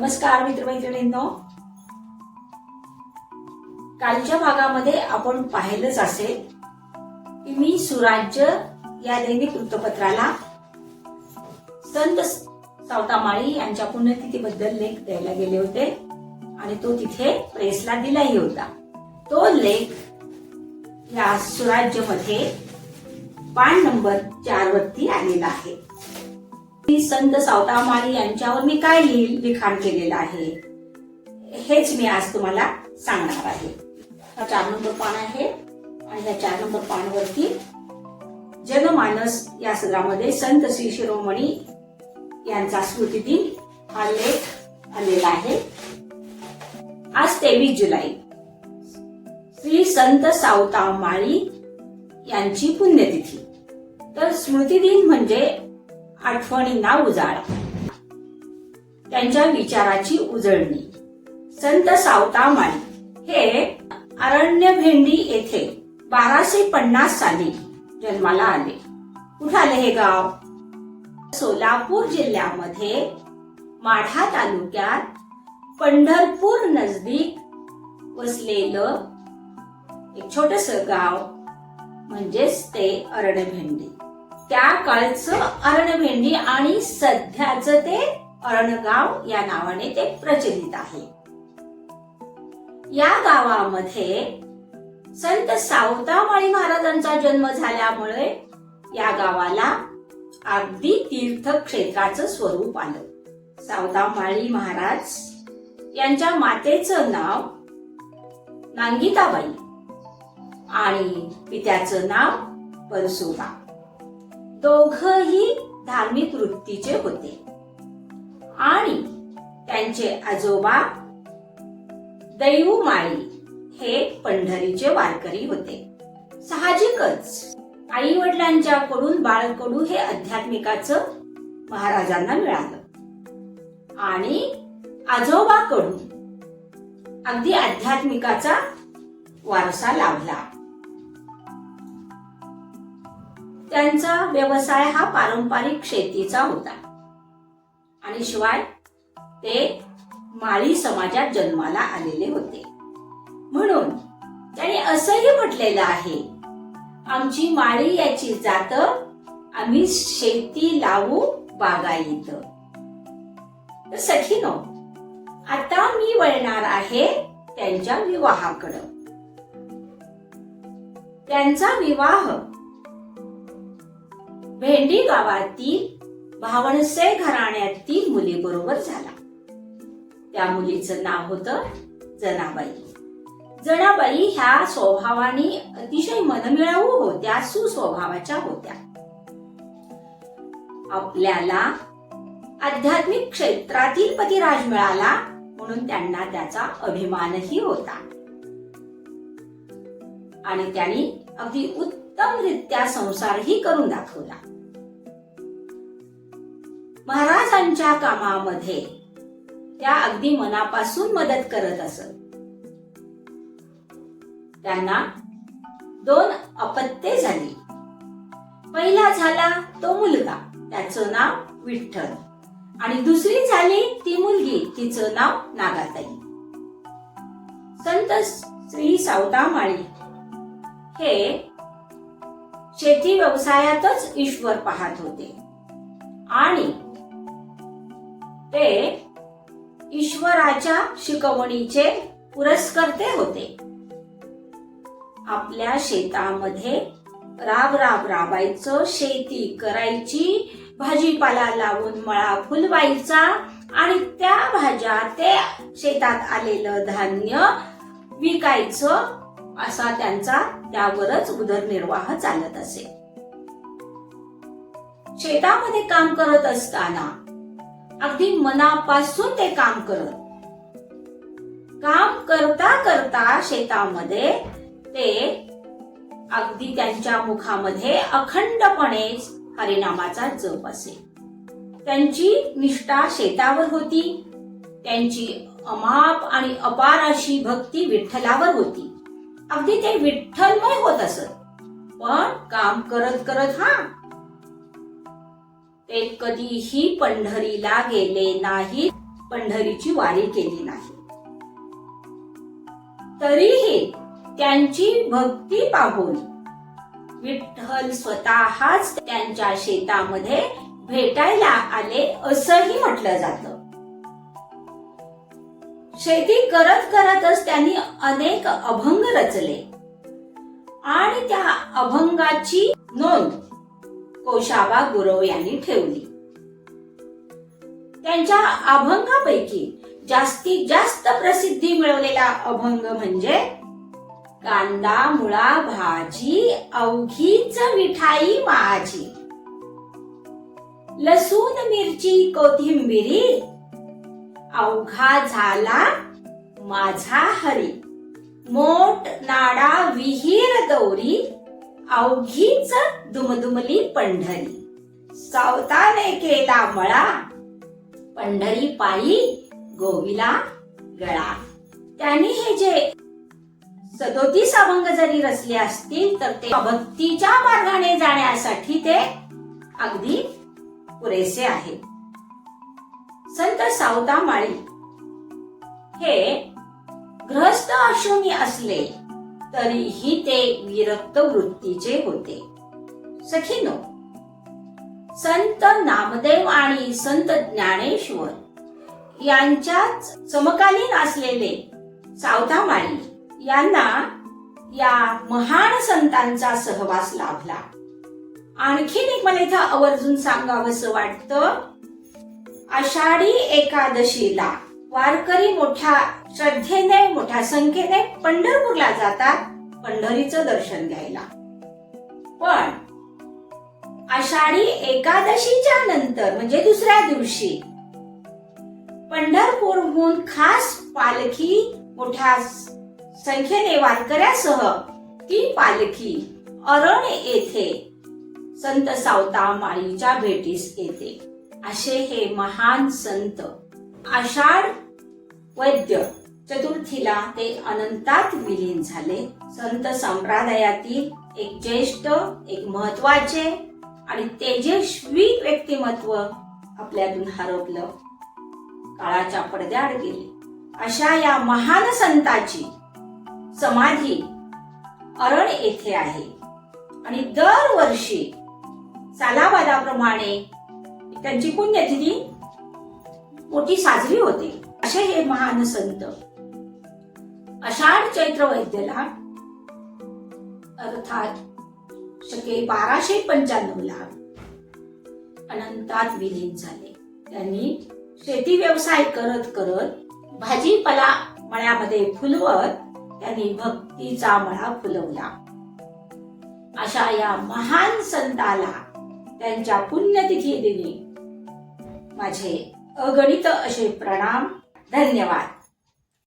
नमस्कार मित्रमैत्रिणींनो. कालच्या भागामध्ये आपण पाहिलंच असेल की मी सुराज्य या दैनिक वृत्तपत्राला संत सावतामाळी यांच्या पुण्यतिथीबद्दल लेख द्यायला गेले होते आणि तो तिथे प्रेसला दिलाही होता. तो लेख या सुराज्यमध्ये पान नंबर चार वरती आलेला आहे. संत सावतामाळी यांच्यावर मी काय लिहिल लिखाण केलेलं आहे? हेच मी आज तुम्हाला सांगणार आहे. हा चार नंबर पान आहे आणि या चार नंबर पानवरती जनमानस या सदरामध्ये संत श्री शिरोमणी यांचा स्मृतिदिन हा लेख आलेला आहे. आज तेवीस जुलै. श्री संत सावतामाळी यांची पुण्यतिथी. तर स्मृतिदिन म्हणजे आठवणींना उजाळा. त्यांच्या विचाराची उजळणी. संत सावतामाळी हे अरण्य भेंडी येथे बाराशे पन्नास साली जन्माला आले. कुठं आले हे गाव? सोलापूर जिल्ह्यामध्ये माढा तालुक्यात पंढरपूर नजदीक वसलेलं एक छोटस गाव म्हणजेच ते अरणभेंडी त्या काळचं अरणभेंडी आणि सध्याच ते अरणगाव या नावाने ते प्रचलित आहे. या गावामध्ये संत सावतामाळी महाराजांचा जन्म झाल्यामुळे या गावाला अगदी तीर्थक्षेत्राचं स्वरूप आलं. सावतामाळी महाराज यांच्या मातेचं नाव नांगिताबाई आणि पित्याचं नाव परसोबा. दोघही धार्मिक वृत्तीचे होते. आणि त्यांचे आजोबा दैवमाळी हे पंढरीचे वारकरी होते. साहजिकच आई वडिलांच्याकडून बाळकडू हे अध्यात्मिकाचं महाराजांना मिळालं. आणि आजोबाकडून अगदी आध्यात्मिकाचा वारसा लाभला. त्यांचा व्यवसाय हा पारंपरिक शेतीचा होता. आणि शिवाय ते माळी समाजात जन्माला आलेले होते. म्हणून त्याने असंही म्हटलेलं आहे आमची माळी याची जात आम्ही शेती लावू बागायत. तर सखीनो आता मी वळणार आहे त्यांच्या विवाहाकडं. त्यांचा विवाह भेंडी गावातील भावणसे घराण्यातील मुलीबरोबर झाला. त्या मुलीचं नाव होतं जनाबाई. जनाबाई ह्या स्वभावाने अतिशय मनमिळावू होत्या सुस्वभावाच्या होत्या. आपल्याला आध्यात्मिक क्षेत्रातील पतिराज मिळाला म्हणून त्यांना त्याचा अभिमानही होता. आणि त्यांनी अगदी उत्तमरित्या संसारही करून दाखवला. महाराजांच्या कामामध्ये त्या अगदी मनापासून मदत करत असत. त्यांना दोन अपत्ये झाली. पहिला झाला तो मुलगा त्याचं नाव विठ्ठल. आणि दुसरी झाली ती मुलगी तिचं नाव नागाताई. संत श्री सावतामाळी. हे शेती व्यवसायातच ईश्वर पाहत होते. आणि ते ईश्वराच्या शिकवणीचे पुरस्कर्ते होते. आपल्या शेतामध्ये राब राब राबायचं शेती करायची भाजीपाला लावून मळा फुलवायचा आणि त्या भाज्या ते शेतात आलेलं धान्य विकायचं असा त्यांचा त्यावरच उदरनिर्वाह चालत असे. शेतामध्ये काम करत असताना अगदी मनापासून ते काम करत काम करता करता शेतामध्ये ते अगदी त्यांच्या मुखामध्ये अखंडपणे हरिनामाचा जप असे. त्यांची निष्ठा शेतावर होती त्यांची अमाप आणि अपार अशी भक्ती विठ्ठलावर होती. अगदी ते विठ्ठलमय होत असत. पण काम करत करत हा. ते कधीही पंढरीला गेले नाही पंढरीची वारी केली नाही. तरीही त्यांची भक्ती पाहून विठ्ठल स्वतःच त्यांच्या शेतामध्ये भेटायला आले असंही म्हटलं जातं. शेती करत करतच त्यांनी अनेक अभंग रचले. आणि त्या अभंगाची नोंद कोशाबा गुरव यांनी ठेवली. त्यांच्या अभंगापैकी जास्तीत जास्त प्रसिद्धी मिळवलेला अभंग म्हणजे कांदा मुळा भाजी अवघीच मिठाई माझी लसूण मिरची कोथिंबिरी अवघा झाला माझा हरी. मोठ नाडा विहीर दौरी अवघीच दुमदुमली पंढरी. सावताने केला मळा पंढरी पायी गोविला गळा. त्यांनी हे जे सदोतीस अभंग जरी रचले असतील तर ते भक्तीच्या मार्गाने जाण्यासाठी ते अगदी पुरेसे आहेत. संत सावतामाळी. हे ग्रहस्थ आश्रमी असले तरीही ते विरक्त वृत्तीचे होते. सखीनो संत नामदेव आणि संत ज्ञानेश्वर यांच्याच समकालीन असलेले सावतामाळी यांना या महान संतांचा सहवास लाभला. आणखीन एक मला इथं आवर्जून सांगावंसं वाटतं आषाढी एकादशीला वारकरी मोठ्या श्रद्धेने मोठ्या संख्येने पंढरपूरला जातात पंढरीचं दर्शन घ्यायला. पण आषाढी एकादशीच्या नंतर म्हणजे दुसऱ्या दिवशी पंढरपूरहून खास पालखी मोठ्या संख्येने वारकऱ्यासह ती पालखी अरण येथे संत सावता माळीच्या भेटीस येते. असे हे महान संत. आषाढ वैद्य चतुर्थीला ते अनंतात विलीन झाले. संत संप्रदायातील एक ज्येष्ठ एक महत्त्वाचे आणि तेजस्वी व्यक्तिमत्व आपल्यातून हरवलं काळाच्या पडद्याआड गेले. अशा या महान संताची समाधी अरण येथे आहे. आणि दरवर्षी सालाबादाप्रमाणे त्यांची पुण्यतिथी मोठी साजरी होते. असे हे महान संत आषाढ चैत्र वैद्यला अर्थात शके बाराशे पंच्याण्णव ला अनंतात विलीन झाले. त्यांनी शेती व्यवसाय करत करत भाजीपाला मळ्यामध्ये फुलवत त्यांनी भक्तीचा मळा फुलवला. अशा या महान संताला त्यांच्या पुण्यतिथी दिनी माझे अगणित असे प्रणाम. धन्यवाद.